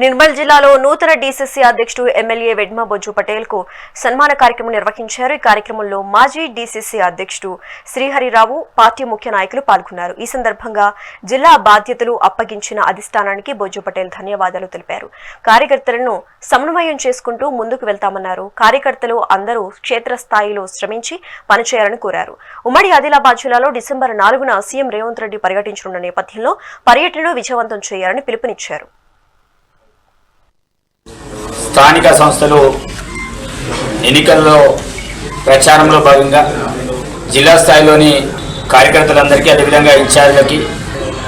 నిర్మల్ జిల్లాలో నూతన డీసీసీ అధ్యక్షుడు ఎమ్మెల్యే వెడ్మా బొజ్జు పటేల్కు సన్మాన కార్యక్రమం నిర్వహించారు. ఈ కార్యక్రమంలో మాజీ డీసీసీ అధ్యక్షుడు శ్రీహరిరావు పార్టీ ముఖ్య నాయకులు పాల్గొన్నారు. ఈ సందర్భంగా జిల్లా బాధ్యతలు అప్పగించిన అధిష్టానానికి బొజ్జు పటేల్ ధన్యవాదాలు తెలిపారు. కార్యకర్తలను సమన్వయం చేసుకుంటూ ముందుకు వెళ్తామన్నారు. కార్యకర్తలు అందరూ క్షేత్రస్థాయిలో శ్రమించి పనిచేయాలని కోరారు. ఉమ్మడి ఆదిలాబాద్ జిల్లాలో డిసెంబర్ నాలుగున సీఎం రేవంత్ రెడ్డి పర్యటించనున్న నేపథ్యంలో పర్యటనను విజయవంతం చేయాలని పిలుపునిచ్చారు. స్థానిక సంస్థలు ఎన్నికల్లో ప్రచారంలో భాగంగా జిల్లా స్థాయిలోని కార్యకర్తలందరికీ అదేవిధంగా ఇన్ఛార్జ్లకి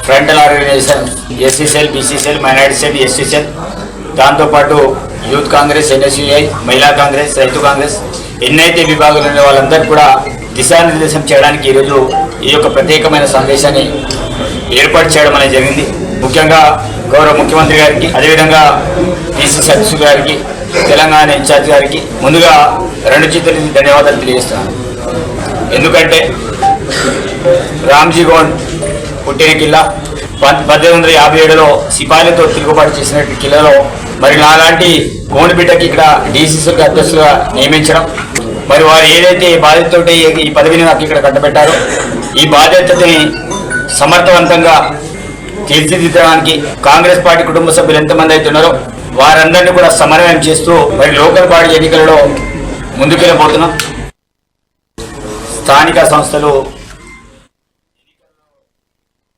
frontal organisation SCCL BCCL minority cell SCCL దాంతోపాటు యూత్ కాంగ్రెస్ ఎన్ఎస్యుఐ మహిళా కాంగ్రెస్ రైతు కాంగ్రెస్ ఎన్నైతే విభాగాలు ఉన్న వాళ్ళందరూ కూడా దిశానిర్దేశం చేయడానికి ఈరోజు ఈ యొక్క ప్రత్యేకమైన సందేశాన్ని ఏర్పాటు చేయడం అనేది జరిగింది. ముఖ్యంగా గౌరవ ముఖ్యమంత్రి గారికి అదేవిధంగా బీసీ సదస్సు గారికి తెలంగాణ ఇన్ఛార్జ్ గారికి ముందుగా రెండు చేతులకి ధన్యవాదాలు తెలియజేస్తున్నాను. ఎందుకంటే రామ్జీ గోన్ పుట్టిన కిల్లా పద్దెనిమిది వందల యాభై ఏడులో సిపాయిలతో తిరుగుబాటు చేసిన కిల్లలో మరి నాలాంటి గోనుబిడ్డకి ఇక్కడ డీసీసీకి అధ్యక్షులుగా నియమించడం మరి వారు ఏదైతే ఈ బాధ్యతతో ఈ పదవిని నాకు ఇక్కడ కట్టబెట్టారో ఈ బాధ్యతని సమర్థవంతంగా తీర్చిదిద్దడానికి కాంగ్రెస్ పార్టీ కుటుంబ సభ్యులు ఎంతమంది అయితే ఉన్నారో వారందరినీ కూడా సమన్వయం చేస్తూ మరి లోకల్ బాడీ ఎన్నికలలో ముందుకెళ్ళబోతున్నాం. స్థానిక సంస్థలు